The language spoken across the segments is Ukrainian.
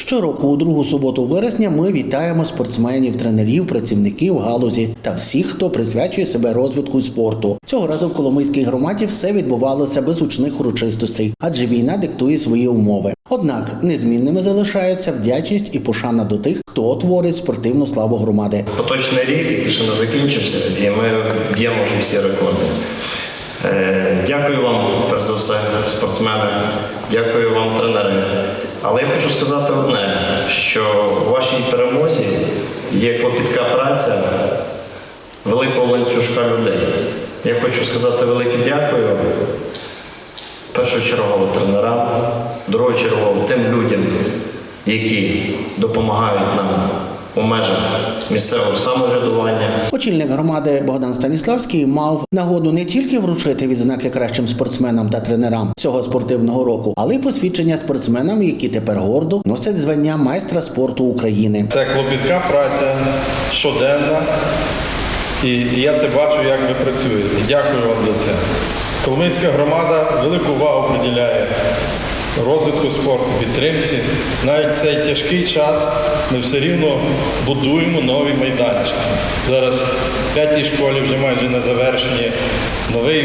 Щороку у другу суботу вересня ми вітаємо спортсменів, тренерів, працівників галузі та всіх, хто присвячує себе розвитку спорту. Цього разу в Коломийській громаді все відбувалося без гучних урочистостей, адже війна диктує свої умови. Однак незмінними залишаються вдячність і пошана до тих, хто творить спортивну славу громади. Поточний рік, який ще не закінчився, і ми б'ємо вже всі рекорди. Е, Дякую вам, перш за все, спортсмени, дякую вам, тренери. Але я хочу сказати одне, що у вашій перемозі є клопітка праця великого ланцюжка людей. Я хочу сказати велике дякую першочергово тренерам, другочергово тим людям, які допомагають нам у межах місцевого самоврядування. Очільник громади Богдан Станіславський мав нагоду не тільки вручити відзнаки кращим спортсменам та тренерам цього спортивного року, але й посвідчення спортсменам, які тепер гордо носять звання майстра спорту України. Це клопітка праця щоденна. І я це бачу, як ви працюєте. Дякую вам за це. Коломийська громада велику увагу приділяє розвитку спорту, підтримці. Навіть в цей тяжкий час ми все рівно будуємо нові майданчики. Зараз в п'ятій школі вже майже на завершенні новий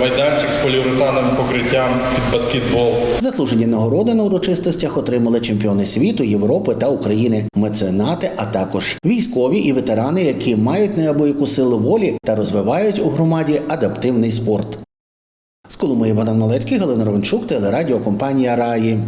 майданчик з поліуретановим покриттям під баскетбол. Заслужені нагороди на урочистостях отримали чемпіони світу, Європи та України, меценати, а також військові і ветерани, які мають неабияку силу волі та розвивають у громаді адаптивний спорт. З Коломиї Богдан Малецький, Галина Ровенчук, телерадіокомпанія Раї.